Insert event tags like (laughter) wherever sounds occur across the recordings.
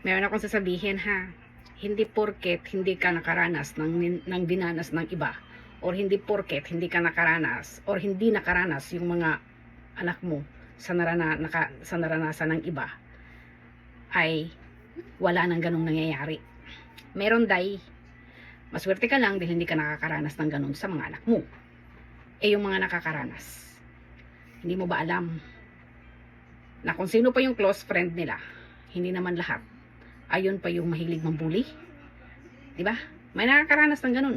Meron akong sasabihin ha. Hindi porket hindi ka nakaranas ng, ng dinanas ng iba or hindi porket hindi ka nakaranas or hindi nakaranas yung mga anak mo sa, narana, naka, sa naranasan ng iba ay wala nang ganong nangyayari. Meron day, maswerte ka lang dahil hindi ka nakakaranas ng ganon sa mga anak mo. Eh yung mga nakakaranas, hindi mo ba alam na kung sino pa yung close friend nila, hindi naman lahat. Ayun pa yung mahilig mambuli. 'Di ba? May nakakaranas ng ganun.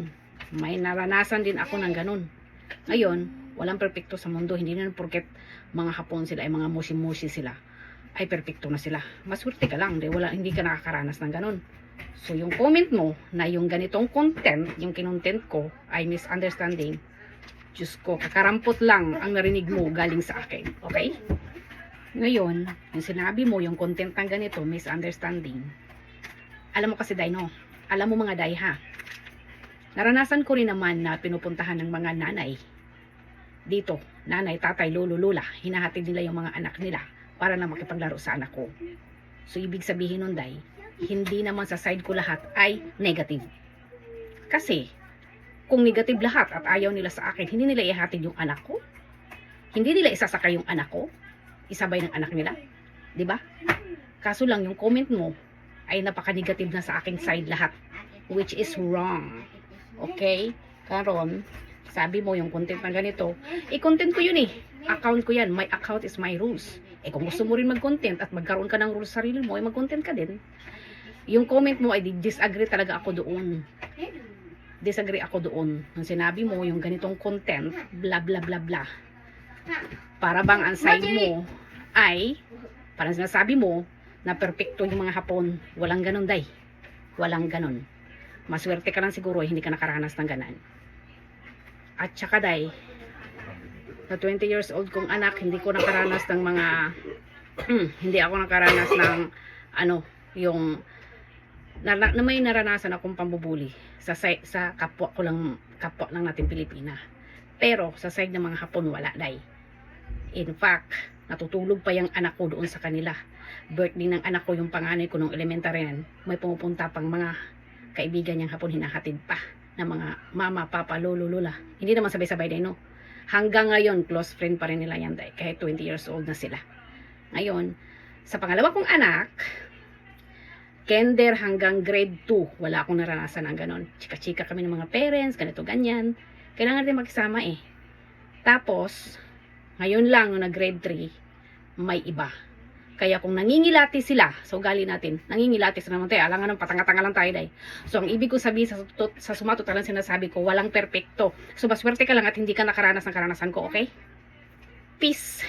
May naranasan din ako ng ganun. Ngayon, walang perpekto sa mundo. Hindi na porket mga hapon sila ay mga mushi-mushi sila ay perpekto na sila. Maswerte ka lang, dahil wala, hindi ka nakakaranas ng ganun. So, yung comment mo na yung ganitong content, yung kinontent ko, ay misunderstanding, Diyos ko, kakarampot lang ang narinig mo galing sa akin. Okay? Ngayon, yung sinabi mo, yung content ng ganito, misunderstanding, alam mo kasi, Dino, alam mo mga day ha, naranasan ko rin naman na pinupuntahan ng mga nanay dito, nanay, tatay, lolo, lola, hinahatid nila yung mga anak nila para lang makipaglaro sa anak ko. So, ibig sabihin nun, day, hindi naman sa side ko lahat ay negative. Kasi, kung negative lahat at ayaw nila sa akin, hindi nila ihatid yung anak ko. Hindi nila isasakay yung anak ko. Isabay ng anak nila. ba? Kaso lang, yung comment mo ay napaka-negative na sa aking side lahat. Which is wrong. Okay? Karon, sabi mo yung content na ganito, i-content ko yun eh. Account ko yan. My account is my rules. Eh kung gusto mo rin mag-content at magkaroon ka ng rules sa sarili mo, eh mag-content ka din. Yung comment mo ay disagree talaga ako doon. Disagree ako doon. Nung sinabi mo yung ganitong content, bla bla bla bla. Para bang ang side mo ay, parang sinasabi mo, na perpekto yung mga hapon. Walang ganun, day. Walang ganun. Maswerte ka lang siguro, eh, hindi ka nakaranas ng ganan. At saka, day, na 20 years old kong anak, hindi ko nakaranas ng mga, (clears throat) hindi ako nakaranas ng, ano, yung, na, na, may naranasan akong pambubuli sa, sa kapwa ko lang, kapwa lang natin Pilipina. Pero, sa side ng mga hapon, wala, day. In fact, natutulog pa yung anak ko doon sa kanila. Birthday ng anak ko, yung panganay ko nung elementary yan, may pumupunta pang mga kaibigan niyang hapon hinahatid pa ng mga mama, papa, lolo, lola. Hindi naman sabay-sabay din, no? Hanggang ngayon, close friend pa rin nila yan, day, kahit 20 years old na sila. Ngayon, sa pangalawa kong anak, kinder hanggang grade 2, wala akong naranasan ng ganon. Chika-chika kami ng mga parents, ganito, ganyan. Kailangan din magsama eh. Tapos, ngayon lang, nung nag-grade 3, may iba. Kaya kung nangingilati sila, so gali natin, nangingilati sila naman tayo, alangan ng patanga-tanga lang tayo dahil. So, ang ibig ko sabihin sa, tut- sa sumatot lang sinasabi ko, walang perpekto. So, maswerte ka lang at hindi ka nakaranas ng karanasan ko, okay? Peace!